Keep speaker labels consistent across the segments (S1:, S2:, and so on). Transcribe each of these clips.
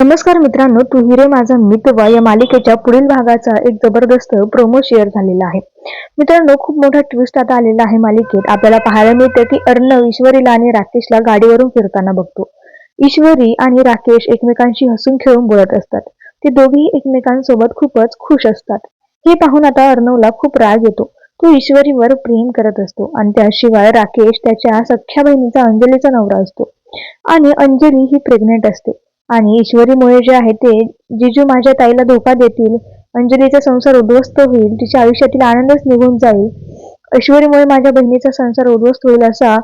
S1: नमस्कार मित्रांनो तू हिरे माझा मितवा या मालिकेच्या पुढील भागाचा एक जबरदस्त प्रोमो शेअर झालेला आहे. मित्रांनो खूप मोठा ट्विस्ट आता आलेला आहे मालिकेत. आपल्याला पाहायला मिळतं की अर्णव ईश्वरीला आणि राकेशला गाडीवरून फिरताना बघतो. ईश्वरी आणि राकेश एकमेकांशी हसून खेळून बोलत असतात. ते दोघेही एकमेकांसोबत खूपच खुश असतात. हे पाहून आता अर्णवला खूप राग येतो. तो ईश्वरीवर प्रेम करत असतो आणि त्याशिवाय राकेश त्याच्या सख्या बहिणीचा अंजलीचा नवरा असतो. आणि अंजली ही प्रेग्नेंट असते. आणि ईश्वरीमुळे जे आहे ते जिजू माझ्या ताईला धोका देतील अंजलीचा संसार उद्ध्वस्त होईल तिच्या आयुष्यातील आनंदच निघून जाईल. ऐश्वरीमुळे माझ्या बहिणीचा संसार उद्ध्वस्त होईल असा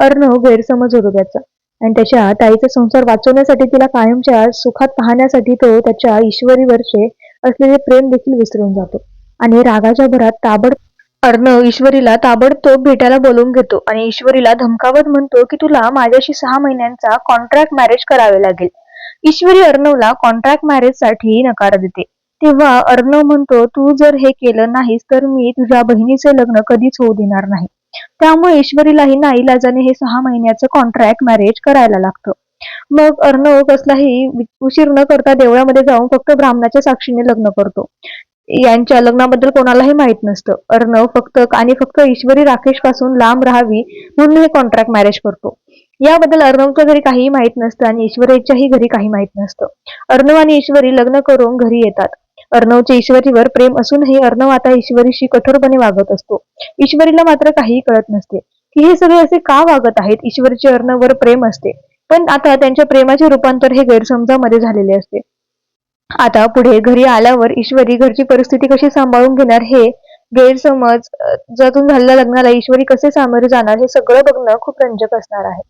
S1: अर्णव गैरसमज होतो त्याचा. आणि त्याच्या ताईचा संसार वाचवण्यासाठी तिला कायमच्या सुखात पाहण्यासाठी तो त्याच्या ईश्वरीवरचे असलेले प्रेम देखील विसरून जातो. आणि रागाच्या भरात ताबड अर्णव ईश्वरीला ताबडतोब भेटायला बोलवून घेतो आणि ईश्वरीला धमकावत म्हणतो की तुला माझ्याशी सहा महिन्यांचा कॉन्ट्रॅक्ट मॅरेज करावे लागेल. ईश्वरी अर्णवला कॉन्ट्रॅक्ट मॅरेजसाठी नकार देते. तेव्हा अर्णव म्हणतो तू जर हे केलं नाहीस तर मी तुझ्या बहिणीचे लग्न कधीच होऊ देणार नाही. त्यामुळे ईश्वरीलाही नाईलाजाने हे सहा महिन्याचं कॉन्ट्रॅक्ट मॅरेज करायला लागतं. मग अर्णव कसलाही उशीर न करता देवळामध्ये जाऊन फक्त ब्राह्मणाच्या साक्षीने लग्न करतो. यांच्या लग्नाबद्दल कोणालाही माहीत नसतं. अर्णव फक्त आणि फक्त ईश्वरी राकेशपासून लांब राहावी म्हणून हे कॉन्ट्रॅक्ट मॅरेज करतो. याबद्दल अर्णवच्या घरी काहीही माहीत नसतं आणि ईश्वरीच्याही घरी काही माहीत नसतं. अर्णव आणि ईश्वरी लग्न करून घरी येतात. अर्णवचे ईश्वरीवर प्रेम असूनही अर्णव आता ईश्वरीशी कठोरपणे वागत असतो. ईश्वरीला मात्र काहीही कळत नसते. की हे सगळे असे का वागत आहेत? ईश्वरीचे अर्णववर प्रेम असते. पण आता त्यांच्या प्रेमाचे रूपांतर हे गैरसमजामध्ये झालेले असते. आता पुढे घरी आल्यावर ईश्वरी घरची परिस्थिती कशी सांभाळून घेणार हे गैरसमज जातून झालेल्या लग्नाला ईश्वरी कसे सामोरे जाणार हे सगळं बघणं खूप रंजक असणार आहे.